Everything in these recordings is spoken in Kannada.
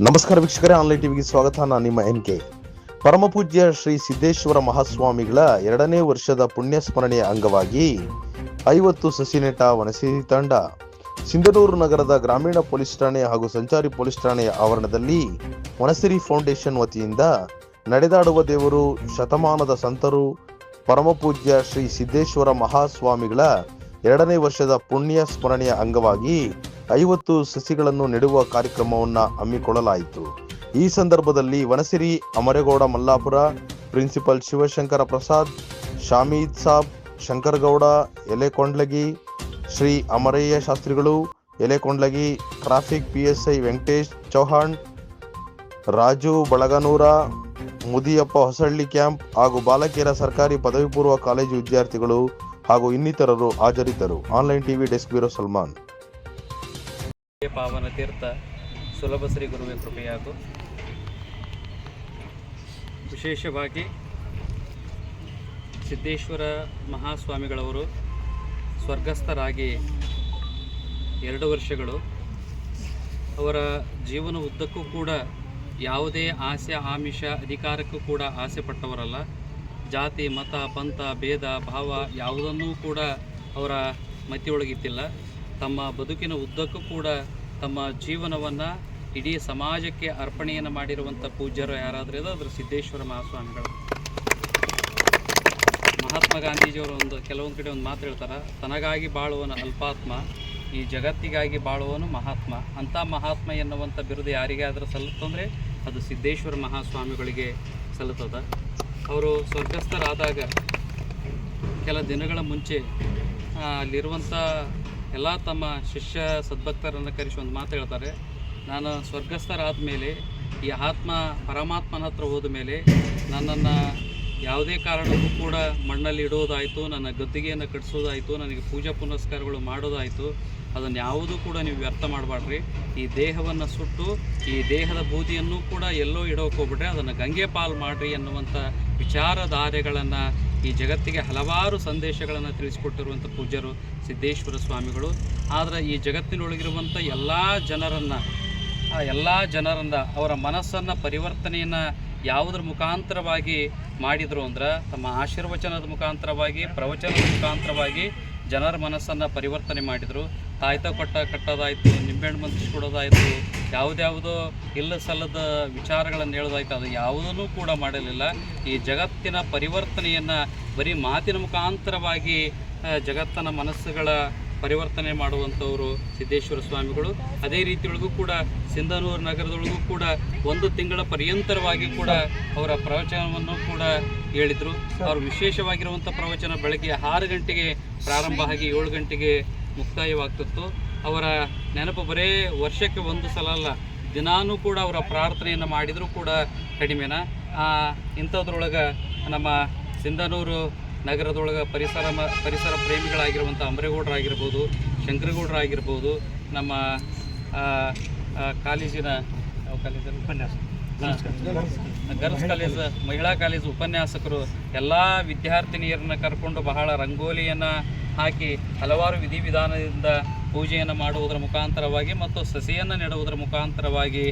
ನಮಸ್ಕಾರ ವೀಕ್ಷಕರೇ, ಆನ್ಲೈನ್ ಟಿವಿಗೆ ಸ್ವಾಗತ. ನಾನು ನಿಮ್ಮ ಎನ್ ಕೆ. ಪರಮಪೂಜ್ಯ ಶ್ರೀ ಸಿದ್ದೇಶ್ವರ ಮಹಾಸ್ವಾಮಿಗಳ ಎರಡನೇ ವರ್ಷದ ಪುಣ್ಯ ಸ್ಮರಣೆಯ ಅಂಗವಾಗಿ ಐವತ್ತು ಸಸಿ ನೆಟ್ಟ ವನಸಿರಿ ತಂಡ ಸಿಂಧನೂರು ನಗರದ ಗ್ರಾಮೀಣ ಪೊಲೀಸ್ ಠಾಣೆ ಹಾಗೂ ಸಂಚಾರಿ ಪೊಲೀಸ್ ಠಾಣೆಯ ಆವರಣದಲ್ಲಿ ವನಸಿರಿ ಫೌಂಡೇಶನ್ ವತಿಯಿಂದ ನಡೆದಾಡುವ ದೇವರು ಶತಮಾನದ ಸಂತರು ಪರಮಪೂಜ್ಯ ಶ್ರೀ ಸಿದ್ದೇಶ್ವರ ಮಹಾಸ್ವಾಮಿಗಳ ಎರಡನೇ ವರ್ಷದ ಪುಣ್ಯ ಸ್ಮರಣೆಯ ಅಂಗವಾಗಿ ಐವತ್ತು ಸಸಿಗಳನ್ನು ನೆಡುವ ಕಾರ್ಯಕ್ರಮವನ್ನು ಹಮ್ಮಿಕೊಳ್ಳಲಾಯಿತು. ಈ ಸಂದರ್ಭದಲ್ಲಿ ವನಸಿರಿ, ಅಮರೇಗೌಡ, ಮಲ್ಲಾಪುರ, ಪ್ರಿನ್ಸಿಪಲ್ ಶಿವಶಂಕರ ಪ್ರಸಾದ್, ಶಾಮೀದ್ ಸಾಬ್, ಶಂಕರಗೌಡ, ಎಲೆಕೊಂಡ್ಲಗಿ, ಶ್ರೀ ಅಮರಯ್ಯ ಶಾಸ್ತ್ರಿಗಳು, Elekondlagi, traffic I Venkatesh Chauhan, Raju Balaganur, Mudiyappa Hosalli camp ಹಾಗೂ ಬಾಲಕಿಯರ ಸರ್ಕಾರಿ ಪದವಿ ಪೂರ್ವ ಕಾಲೇಜು ವಿದ್ಯಾರ್ಥಿಗಳು ಹಾಗೂ ಇನ್ನಿತರರು ಹಾಜರಿದ್ದರು. Online TV desk bureau Salman. ಪಾವನ ತೀರ್ಥ ಸುಲಭ ಶ್ರೀ ಗುರುವೆ ಕೃಪೆಯಾಗು. ವಿಶೇಷವಾಗಿ ಸಿದ್ದೇಶ್ವರ ಮಹಾಸ್ವಾಮಿಗಳವರು ಸ್ವರ್ಗಸ್ಥರಾಗಿ ಎರಡು ವರ್ಷಗಳು ಅವರ ಜೀವನ ಉದ್ದಕ್ಕೂ ಕೂಡ ಯಾವುದೇ ಆಸೆ, ಆಮಿಷ, ಅಧಿಕಾರಕ್ಕೂ ಕೂಡ ಆಸೆ ಪಟ್ಟವರಲ್ಲ. ಜಾತಿ, ಮತ, ಪಂಥ, ಭೇದ, ಭಾವ ಯಾವುದನ್ನೂ ಕೂಡ ಅವರ ಮತಿಯೊಳಗಿತ್ತಿಲ್ಲ ತಮ್ಮ ಬದುಕಿನ ಉದ್ದಕ್ಕೂ ಕೂಡ ತಮ್ಮ ಜೀವನವನ್ನು ಇಡೀ ಸಮಾಜಕ್ಕೆ ಅರ್ಪಣೆಯನ್ನು ಮಾಡಿರುವಂಥ ಪೂಜ್ಯರು ಯಾರಾದರೂ ಅದ್ರ ಸಿದ್ದೇಶ್ವರ ಮಹಾಸ್ವಾಮಿಗಳು. ಮಹಾತ್ಮ ಗಾಂಧೀಜಿಯವರು ಒಂದು ಕೆಲವೊಂದು ಕಡೆ ಒಂದು ಮಾತು ಹೇಳ್ತಾರೆ, ತನಗಾಗಿ ಬಾಳುವನು ಅಲ್ಪಾತ್ಮ, ಈ ಜಗತ್ತಿಗಾಗಿ ಬಾಳುವನು ಮಹಾತ್ಮ. ಅಂಥ ಮಹಾತ್ಮ ಎನ್ನುವಂಥ ಬಿರುದು ಯಾರಿಗಾದರೂ ಸಲ್ಲುತ್ತಂದರೆ ಅದು ಸಿದ್ದೇಶ್ವರ ಮಹಾಸ್ವಾಮಿಗಳಿಗೆ ಸಲ್ಲುತ್ತದೆ. ಅವರು ಸ್ವರ್ಗಸ್ಥರಾದಾಗ ಕೆಲ ದಿನಗಳ ಮುಂಚೆ ಅಲ್ಲಿರುವಂಥ ಎಲ್ಲ ತಮ್ಮ ಶಿಷ್ಯ ಸದ್ಭಕ್ತರನ್ನು ಕರೆಸಿ ಒಂದು ಮಾತು ಹೇಳ್ತಾರೆ. ನಾನು ಸ್ವರ್ಗಸ್ಥರಾದ ಮೇಲೆ ಈ ಆತ್ಮ ಪರಮಾತ್ಮನ ಹತ್ರ ಹೋದ ಮೇಲೆ ನನ್ನನ್ನು ಯಾವುದೇ ಕಾರಣಕ್ಕೂ ಕೂಡ ಮಣ್ಣಲ್ಲಿ ಇಡೋದಾಯಿತು, ನನ್ನ ಗದ್ದಿಗೆಯನ್ನು ಕಟ್ಟಿಸೋದಾಯಿತು ನನಗೆ ಪೂಜಾ ಪುನಸ್ಕಾರಗಳು ಮಾಡೋದಾಯಿತು. ಅದನ್ನು ಯಾವುದೂ ಕೂಡ ನೀವು ವ್ಯರ್ಥ ಮಾಡಬಾರ್ರಿ ಈ ದೇಹವನ್ನು ಸುಟ್ಟು, ಈ ದೇಹದ ಬೂದಿಯನ್ನು ಕೂಡ ಎಲ್ಲೋ ಇಡೋಕೆ ಹೋಗ್ಬಿಟ್ರೆ ಅದನ್ನು ಗಂಗೆ ಪಾಲು ಮಾಡಿರಿ ಎನ್ನುವಂಥ ವಿಚಾರಧಾರೆಗಳನ್ನು ಈ ಜಗತ್ತಿಗೆ ಹಲವಾರು ಸಂದೇಶಗಳನ್ನು ತಿಳಿಸಿಕೊಟ್ಟಿರುವಂಥ ಪೂಜ್ಯರು ಸಿದ್ದೇಶ್ವರ ಸ್ವಾಮಿಗಳು. ಆದರೆ ಈ ಜಗತ್ತಿನೊಳಗಿರುವಂಥ ಎಲ್ಲ ಜನರನ್ನು, ಆ ಎಲ್ಲ ಜನರಿಂದ ಅವರ ಮನಸ್ಸನ್ನು ಪರಿವರ್ತನೆಯನ್ನು ಯಾವುದರ ಮುಖಾಂತರವಾಗಿ ಮಾಡಿದರು ಅಂದ್ರೆ ತಮ್ಮ ಆಶೀರ್ವಚನದ ಮುಖಾಂತರವಾಗಿ, ಪ್ರವಚನದ ಮುಖಾಂತರವಾಗಿ ಜನರ ಮನಸ್ಸನ್ನು ಪರಿವರ್ತನೆ ಮಾಡಿದರು. ತಾಯ್ತ ಕೊಟ್ಟ ಕಟ್ಟೋದಾಯಿತು ನಿಂಬೆಹಣ್ಣು ಮಂತ್ರಿಸ್ಕೊಡೋದಾಯಿತು ಯಾವುದ್ಯಾವುದೋ ಇಲ್ಲ ಸಲ್ಲದ ವಿಚಾರಗಳನ್ನು ಹೇಳೋದಾಯ್ತು ಅದು ಯಾವುದನ್ನು ಕೂಡ ಮಾಡಲಿಲ್ಲ. ಈ ಜಗತ್ತಿನ ಪರಿವರ್ತನೆಯನ್ನು ಬರೀ ಮಾತಿನ ಮುಖಾಂತರವಾಗಿ ಜಗತ್ತನ ಮನಸ್ಸುಗಳ ಪರಿವರ್ತನೆ ಮಾಡುವಂಥವರು ಸಿದ್ದೇಶ್ವರ ಸ್ವಾಮಿಗಳು. ಅದೇ ರೀತಿಯೊಳಗೂ ಕೂಡ ಸಿಂಧನೂರು ನಗರದೊಳಗೂ ಕೂಡ ಒಂದು ತಿಂಗಳ ಪರ್ಯಂತರವಾಗಿ ಕೂಡ ಅವರ ಪ್ರವಚನವನ್ನು ಕೂಡ ಹೇಳಿದರು. ಅವರು ವಿಶೇಷವಾಗಿರುವಂಥ ಪ್ರವಚನ ಬೆಳಗ್ಗೆ ಆರು ಗಂಟೆಗೆ ಪ್ರಾರಂಭ ಆಗಿ ಏಳು ಗಂಟೆಗೆ ಮುಕ್ತಾಯವಾಗ್ತಿತ್ತು. ಅವರ ನೆನಪು ಬರೇ ವರ್ಷಕ್ಕೆ ಒಂದು ಸಲ ಅಲ್ಲ, ದಿನಾನೂ ಕೂಡ ಅವರ ಪ್ರಾರ್ಥನೆಯನ್ನು ಮಾಡಿದರೂ ಕೂಡ ಕಡಿಮೆನ? ಇಂಥದ್ರೊಳಗೆ ನಮ್ಮ ಸಿಂಧನೂರು ನಗರದೊಳಗೆ ಪರಿಸರ ಮ, ಪರಿಸರ ಪ್ರೇಮಿಗಳಾಗಿರುವಂಥ ಅಂಬರೇಗೌಡರಾಗಿರ್ಬೋದು ಶಂಕರಗೌಡರಾಗಿರ್ಬೋದು, ನಮ್ಮ ಕಾಲೇಜಿನ ಕಾಲೇಜಲ್ಲಿ? ಉಪನ್ಯಾಸ. ಗರ್ಲ್ಸ್ ಕಾಲೇಜ್, ಮಹಿಳಾ ಕಾಲೇಜ್ ಉಪನ್ಯಾಸಕರು ಎಲ್ಲ ವಿದ್ಯಾರ್ಥಿನಿಯರನ್ನ ಕರ್ಕೊಂಡು ಬಹಳ ರಂಗೋಲಿಯನ್ನು ಹಾಕಿ ಹಲವಾರು ವಿಧಿವಿಧಾನದಿಂದ ಪೂಜೆಯನ್ನು ಮಾಡುವುದರ ಮುಖಾಂತರವಾಗಿ ಮತ್ತು ಸಸಿಯನ್ನು ನೆಡುವುದರ ಮುಖಾಂತರವಾಗಿ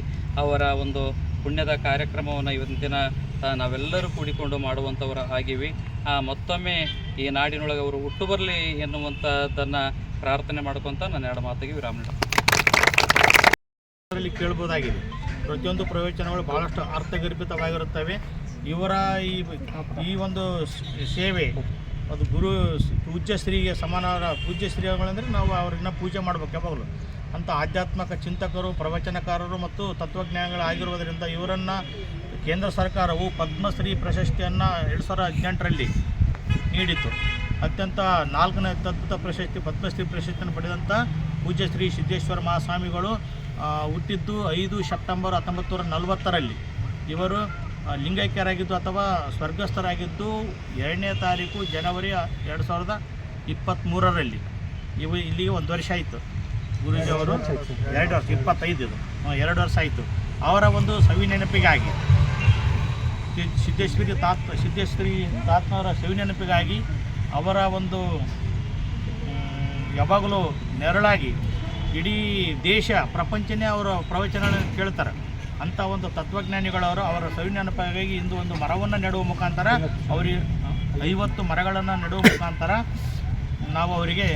ಅವರ ಒಂದು ಪುಣ್ಯದ ಕಾರ್ಯಕ್ರಮವನ್ನು ಇವತ್ತಿನ ದಿನ ನಾವೆಲ್ಲರೂ ಕೂಡಿಕೊಂಡು ಮಾಡುವಂಥವರು ಆಗಿವಿ ಮತ್ತೊಮ್ಮೆ ಈ ನಾಡಿನೊಳಗೆ ಅವರು ಹುಟ್ಟು ಬರಲಿ ಎನ್ನುವಂಥದ್ದನ್ನು ಪ್ರಾರ್ಥನೆ ಮಾಡ್ಕೊತ ನನ್ನ ಎರಡು ಮಾತಿಗೆ ವಿರಾಮ ಕೇಳ್ಬೋದಾಗಿದೆ. ಪ್ರತಿಯೊಂದು ಪ್ರವಚನಗಳು ಬಹಳಷ್ಟು ಅರ್ಥಗರ್ಭಿತವಾಗಿರುತ್ತವೆ. ಇವರ ಈ ಈ ಒಂದು ಸೇವೆ, ಅದು ಗುರು ಪೂಜ್ಯ ಶ್ರೀಗೆ ಸಮಾನವಾದ ಪೂಜ್ಯ ಶ್ರೀಗಳಂದರೆ ನಾವು ಅವ್ರನ್ನ ಪೂಜೆ ಮಾಡಬೇಕು ಯಾವಾಗಲೂ ಅಂಥ ಆಧ್ಯಾತ್ಮಿಕ ಚಿಂತಕರು, ಪ್ರವಚನಕಾರರು ಮತ್ತು ತತ್ವಜ್ಞಾನಿಗಳಾಗಿರುವುದರಿಂದ ಇವರನ್ನು ಕೇಂದ್ರ ಸರ್ಕಾರವು ಪದ್ಮಶ್ರೀ ಪ್ರಶಸ್ತಿಯನ್ನು ಎರಡು ಸಾವಿರದ ಹದಿನೆಂಟರಲ್ಲಿ ನೀಡಿತು ಅತ್ಯಂತ ನಾಲ್ಕನೇ ಅತ್ಯದ್ಭುತ ಪ್ರಶಸ್ತಿ ಪದ್ಮಶ್ರೀ ಪ್ರಶಸ್ತಿಯನ್ನು ಪಡೆದಂಥ ಪೂಜ್ಯ ಶ್ರೀ ಸಿದ್ದೇಶ್ವರ ಮಹಾಸ್ವಾಮಿಗಳು ಹುಟ್ಟಿದ್ದು ಐದು ಸೆಪ್ಟೆಂಬರ್ ಹತ್ತೊಂಬತ್ತು ನೂರ ನಲವತ್ತರಲ್ಲಿ. ಇವರು ಲಿಂಗೈಕ್ಯರಾಗಿದ್ದು ಅಥವಾ ಸ್ವರ್ಗಸ್ಥರಾಗಿದ್ದು ಎರಡನೇ ತಾರೀಕು ಜನವರಿ ಎರಡು ಸಾವಿರದ ಇಪ್ಪತ್ತ್ಮೂರರಲ್ಲಿ ಇವು ಇಲ್ಲಿಗೆ ಒಂದು ವರ್ಷ ಆಯಿತು. ಗುರುಜಿ ಅವರು ಎರಡು ವರ್ಷ ಇಪ್ಪತ್ತೈದು ಇದು. ಎರಡು ವರ್ಷ ಆಯಿತು. ಅವರ ಒಂದು ಸವಿ ನೆನಪಿಗಾಗಿ ಸಿದ್ದೇಶ್ವರಿ ತಾತ್ ಸಿದ್ದೇಶ್ವರಿ ತಾತ್ನವರ ಸವಿ ನೆನಪಿಗಾಗಿ ಅವರ ಒಂದು ಯಾವಾಗಲೂ ನೆರಳಾಗಿ ಇಡೀ ದೇಶ ಪ್ರಪಂಚನೇ ಅವರ ಪ್ರವಚನಗಳನ್ನು ಕೇಳ್ತಾರೆ. ಅಂಥ ಒಂದು ತತ್ವಜ್ಞಾನಿಗಳವರು ಅವರ ಸವಿನೆನಪಾಗಿ ಇಂದು ಒಂದು ಮರವನ್ನು ನೆಡುವ ಮುಖಾಂತರ ಅವರಿಗೆ ಐವತ್ತು ಮರಗಳನ್ನು ನೆಡುವ ಮುಖಾಂತರ ನಾವು ಅವರಿಗೆ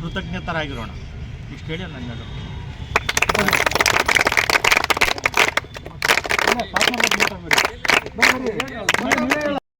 ಕೃತಜ್ಞತರಾಗಿರೋಣ. ಇಷ್ಟು ಹೇಳಿ ನನ್ನ.